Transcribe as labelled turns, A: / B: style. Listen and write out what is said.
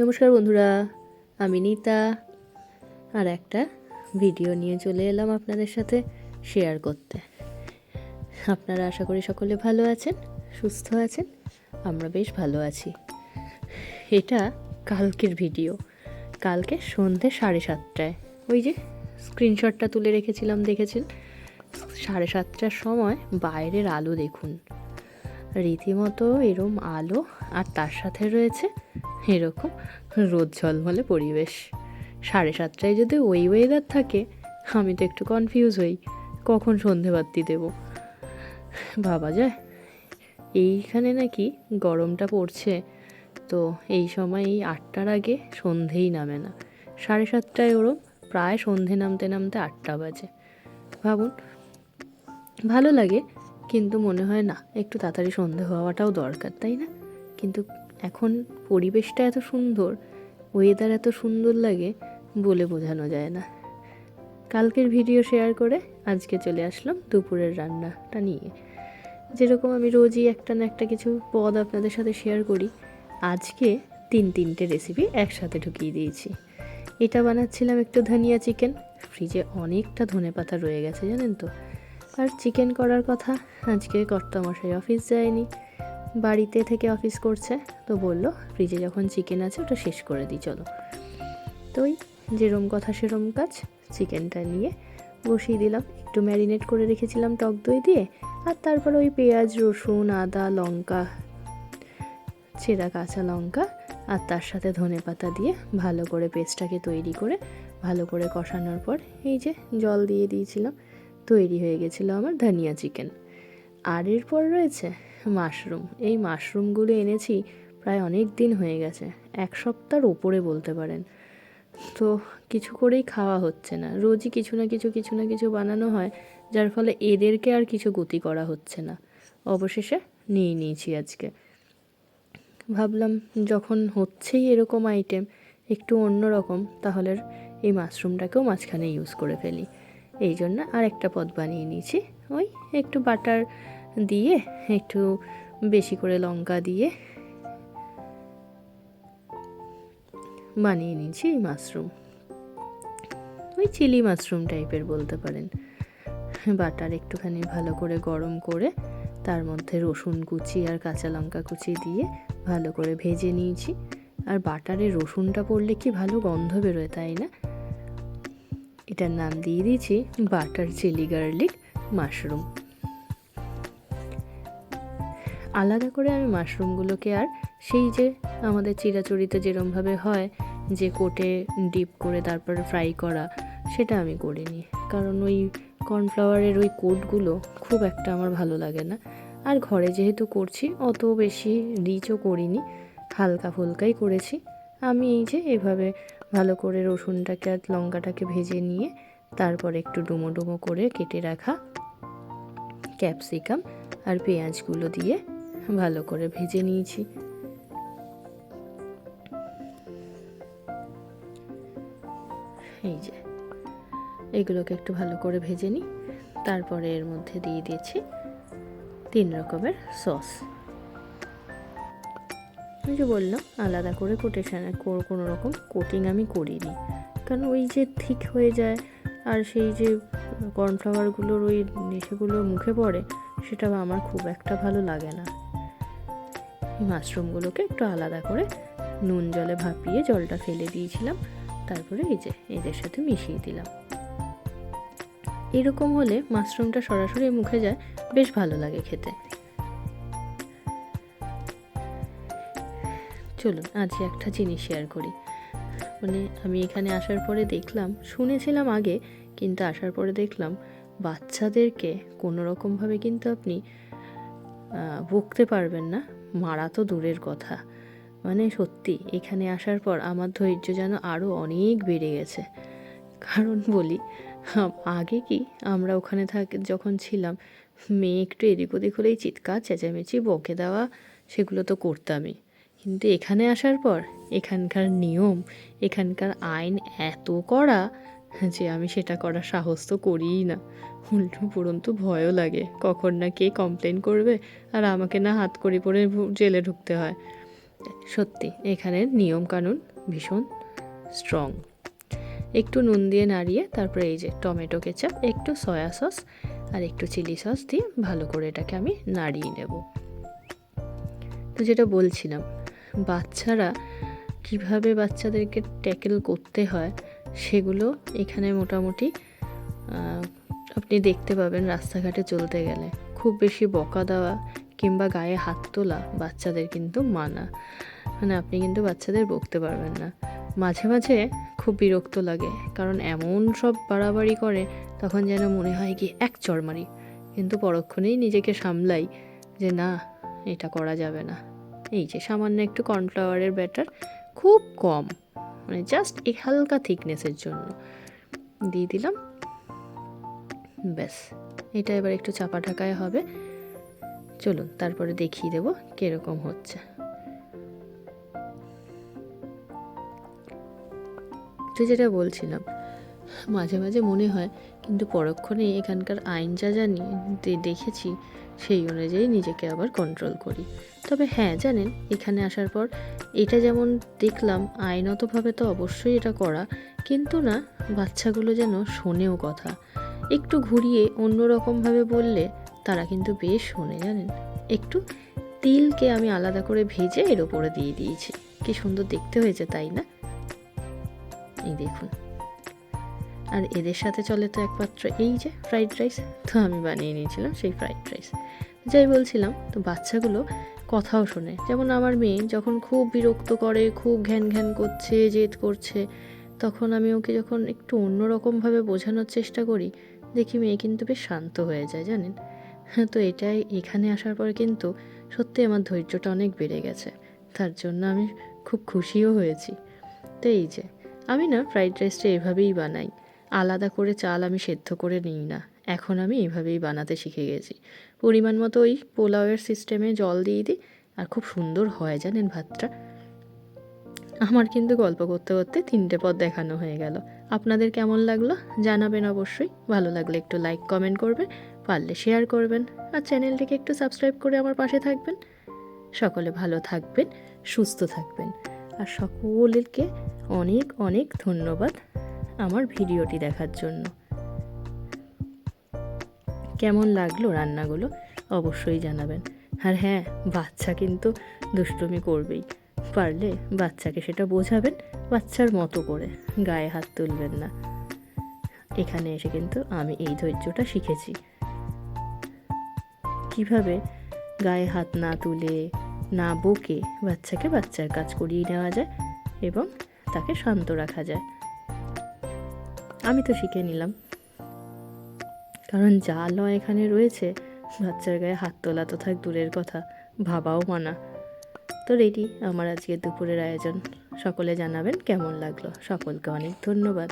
A: নমস্কার বন্ধুরা, আমি নিতা। আর একটা ভিডিও নিয়ে চলে এলাম আপনাদের সাথে শেয়ার করতে। আপনারা আশা করি সকলে ভালো আছেন, সুস্থ আছেন, আমরা বেশ ভালো আছি। এটা কালকের ভিডিও। কালকে সন্ধে সাড়ে সাতটায়। ওই যে স্ক্রিনশটটা তুলে রেখেছিলাম, দেখেছেন? সাড়ে সাতটার সময় বাইরের আলো দেখুন। রীতিমতো এরম আলো আর তার সাথে রয়েছে এরকম রোদ ঝলমলে পরিবেশ। সাড়ে সাতটায় যদি ওই ওয়েদার থাকে, আমি তো একটু কনফিউজ হই, কখন সন্ধেবাতি দেব? ভাবা যায়, এইখানে নাকি গরমটা পড়ছে, তো এই সময় এই আটটার আগে সন্ধেই নামে না। সাড়ে সাতটায় ওরম প্রায় সন্ধে নামতে নামতে আটটা বাজে। ভাবুন, ভালো লাগে কিন্তু মনে হয় না, একটু তাড়াতাড়ি সন্ধে হওয়াটাও দরকার, তাই না? কিন্তু এখন পরিবেশটা এত সুন্দর ওয়েদার এত সুন্দর লাগে বলে বোঝানো যায় না। কালকের ভিডিও শেয়ার করে আজকে চলে আসলাম দুপুরের রান্নাটা নিয়ে। যেরকম আমি রোজই একটা না একটা কিছু পদ আপনাদের সাথে শেয়ার করি, আজকে তিন তিনটে রেসিপি একসাথে ঢুকিয়ে দিয়েছি। এটা বানাচ্ছিলাম একটু ধনিয়া চিকেন ফ্রিজে অনেকটা ধনে পাতা রয়ে গেছে, জানেন তো? আর চিকেন করার কথা। আজকে কর্তামশাই অফিস যায়নি। বাড়িতে থেকে অফিস করছে। তো বলল, ফ্রিজে যখন চিকেন আছে, ওটা শেষ করে দিই, চলো। তো ওই যেরম কথা সেরম কাজ, চিকেনটা নিয়ে বসিয়ে দিলাম। একটু ম্যারিনেট করে রেখেছিলাম টক দই দিয়ে। আর তারপর ওই পেঁয়াজ, রসুন, আদা, লঙ্কা, ছেঁড়া কাঁচা লঙ্কা আর তার সাথে ধনে পাতা দিয়ে ভালো করে পেস্টটাকে তৈরি করে, ভালো করে কষানোর পর এই যে জল দিয়ে দিয়েছিলাম। তৈরি হয়ে গেছিল আমার ধনিয়া চিকেন। আর এরপর রয়েছে মাশরুম। এই মাশরুমগুলো এনেছি প্রায় অনেক দিন হয়ে গেছে, এক সপ্তাহর ওপরে বলতে পারেন। তো কিছু করেই খাওয়া হচ্ছে না। রোজই কিছু না কিছু কিছু না কিছু বানানো হয়, যার ফলে এদেরকে আর কিছু গতি করা হচ্ছে না। অবশেষে নিয়ে নিয়েছি আজকে। ভাবলাম যখন হচ্ছেই এরকম আইটেম একটু অন্য রকম তাহলে এই মাশরুমটাকেও মাঝখানে ইউজ করে ফেলি। এই জন্য আর একটা পদ বানিয়ে নিয়েছি। ওই একটু বাটার দিয়ে, একটু বেশি করে লঙ্কা দিয়ে বানিয়ে নিয়েছি এই মাশরুম। ওই চিলি মাশরুম টাইপের বলতে পারেন। বাটার একটুখানি ভালো করে গরম করে, তার মধ্যে রসুন কুচি আর কাঁচা লঙ্কা কুচি দিয়ে ভালো করে ভেজে নিয়েছি। আর বাটারে রসুনটা পড়লে কি ভালো গন্ধ বেরোয়, তাই না? এটার নাম দিয়ে দিয়েছি বাটার চিলি গার্লিক মাশরুম। আলাদা করে আমি মাশরুমগুলোকে আর সেই যে আমাদের চিরাচরিত যেরমভাবে হয়, যে কোটে ডিপ করে তারপরে ফ্রাই করা, সেটা আমি করিনি। কারণ ওই কর্নফ্লাওয়ারের ওই কোটগুলো খুব একটা আমার ভালো লাগে না। আর ঘরে যেহেতু করছি, অত বেশি রিচও করিনি, হালকা ফুলকাই করেছি। আমি এই যে এভাবে ভালো করে রসুনটাকে আর লঙ্কাটাকে ভেজে নিয়ে তারপর একটু ডুমো ডুমো করে কেটে রাখা ক্যাপসিকাম আর পেঁয়াজগুলো দিয়ে ভালো করে ভেজে নিয়েছি। এই যে, এগুলোকে একটু ভালো করে ভেজে নিই। তারপরে এর মধ্যে দিয়ে দিয়েছি তিন রকমের সস। ওই যে বললাম আলাদা করে কোটেশন কোনো রকম কোটিং আমি করিনি। কারণ ওই যে ঠিক হয়ে যায়, আর সেই যে কর্নফ্লাওয়ারগুলোর ওই নেশাগুলো মুখে পড়ে, সেটা আমার খুব একটা ভালো লাগে না। মাশরুমগুলোকে একটু আলাদা করে নুন জলে ভাপিয়ে জলটা ফেলে দিয়েছিলাম, তারপরে এই যে এদের সাথে মিশিয়ে দিলাম। এরকম হলে মাশরুমটা সরাসরি মুখে যায়, বেশ ভালো লাগে খেতে। চলুন, আজ একটা জিনিস শেয়ার করি। মানে আমি এখানে আসার পরে দেখলাম, শুনেছিলাম আগে, কিন্তু আসার পরে দেখলাম, বাচ্চাদেরকে কোনো রকমভাবে কিন্তু আপনি বকতে পারবেন না। মারা তো দূরের কথা। মানে সত্যি, এখানে আসার পর আমার ধৈর্য যেন আরও অনেক বেড়ে গেছে। কারণ বলি আগে কি আমরা ওখানে থাক, যখন ছিলাম, মেয়ে একটু এদিক ওদিক হলেই চিৎকার, চেঁচামেচি, বকে দেওয়া, সেগুলো তো করতামই। কিন্তু এখানে আসার পর এখানকার নিয়ম, এখানকার আইন এত কড়া যে আমি সেটা করার সাহস তো করিই না। উল্টো পরন্তু ভয়ও লাগে, কখন না কে কমপ্লেন করবে আর আমাকে না হাত করি পরে জেলে ঢুকতে হয়। সত্যি এখানের নিয়ম কানুন ভীষণ স্ট্রং একটু নুন দিয়ে নাড়িয়ে তারপরে এই যে টমেটো কেচাপ, একটু সয়া সস আর একটু চিলি সস দিয়ে ভালো করে এটাকে আমি নাড়িয়ে নেব। তো যেটা বলছিলাম বাচ্চারা কীভাবে বাচ্চাদেরকে ট্যাকেল করতে হয়, সেগুলো এখানে মোটামুটি আপনি দেখতে পাবেন রাস্তাঘাটে চলতে গেলে। খুব বেশি বকা দেওয়া কিংবা গায়ে হাত তোলা বাচ্চাদের কিন্তু মানা। মানে আপনি কিন্তু বাচ্চাদের বকতে পারবেন না। মাঝে মাঝে খুব বিরক্ত লাগে, কারণ এমন সব বাড়াবাড়ি করে, তখন যেন মনে হয় কি এক চড় মারি কিন্তু পরক্ষণেই নিজেকে সামলাই যে না, এটা করা যাবে না। এই যে, সামান্য একটু কর্নফ্লাওয়ারের ব্যাটার খুব কম মানে জাস্ট এই হালকা থিকনেসের জন্য। দিয়ে দিলাম। ব্যাস, এটা এবার একটু চাপা ঢাকায় হবে। চলুন, তারপরে দেখিয়ে দেবো কীরকম হচ্ছে। তো যেটা বলছিলাম, মাঝে মাঝে মনে হয়, কিন্তু পরক্ষণে এখানকার আইন যা জানি দেখেছি সেই অনুযায়ী নিজেকে আবার কন্ট্রোল করি। তবে হ্যাঁ জানেন, এখানে আসার পর এটা যেমন দেখলাম, আইনতভাবে তো অবশ্যই এটা করা, কিন্তু না, বাচ্চাগুলো যেন শোনেও কথা। একটু ঘুরিয়ে অন্যরকমভাবে বললে তারা কিন্তু বেশ শোনে, জানেন। একটু তিলকে আমি আলাদা করে ভেজে এর ওপরে দিয়ে দিয়েছি। কি সুন্দর দেখতে হয়েছে, তাই না? এই দেখুন। আর এদের সাথে চলে তো একমাত্র এই যে ফ্রাইড রাইস তো আমি বানিয়ে নিয়েছিলাম সেই ফ্রাইড রাইস যাই বলছিলাম, তো বাচ্চাগুলো কথাও শোনে। যেমন আমার মেয়ে যখন খুব বিরক্ত করে, খুব ঘ্যান ঘ্যান করছে, জেদ করছে, তখন আমি ওকে যখন একটু অন্যরকমভাবে বোঝানোর চেষ্টা করি, দেখি মেয়ে কিন্তু বেশ শান্ত হয়ে যায়, জানেন? তো এটাই, এখানে আসার পরে কিন্তু সত্যি আমার ধৈর্যটা অনেক বেড়ে গেছে। তার জন্য আমি খুব খুশিও হয়েছি। তো এই যে, আমি না ফ্রাইড রাইসটা এভাবেই বানাই। আলাদা করে চাল আমি সেদ্ধ করে নিই না। এখন আমি এভাবেই বানাতে শিখে গেছি। পরিমাণ মতো ওই পোলাওয়ের সিস্টেমে জল দিয়ে দিই, আর খুব সুন্দর হয় জানেন ভাতটা। আমার কিন্তু গল্প করতে করতে তিনটে পদ দেখানো হয়ে গেল। আপনাদের কেমন লাগল জানাবেন অবশ্যই। ভালো লাগলে একটু লাইক কমেন্ট করবেন, পারলে শেয়ার করবেন, আর চ্যানেলটিকে একটু সাবস্ক্রাইব করে আমার পাশে থাকবেন। সকলে ভালো থাকবেন, সুস্থ থাকবেন। আর সকলকে অনেক অনেক ধন্যবাদ। আমার ভিডিওটি দেখার জন্য। কেমন লাগল রান্নাগুলো? অবশ্যই জানাবেন। আর হ্যাঁ বাচ্চা কিন্তু দুষ্টুমি করবেই। পারলে বাচ্চাকে সেটা বোঝাবেন বাচ্চার মতো করে, গায়ে হাত তুলবেন না। এখানে এসে কিন্তু আমি এই ধৈর্যটা শিখেছি। কীভাবে গায়ে হাত না তুলে, না বকে বাচ্চাকে বাচ্চার কাজ করিয়ে নেওয়া যায় এবং তাকে শান্ত রাখা যায়। আমি তো শিখে নিলাম। কারণ যা ল এখানে রয়েছে, বাচ্চার গায়ে হাত তোলা তো থাক দূরের কথা, ভাবাও মানা। তো রেডি, আমার আজকে দুপুরের আয়োজন। সকলে জানাবেন কেমন লাগল। সকলকে অনেক ধন্যবাদ।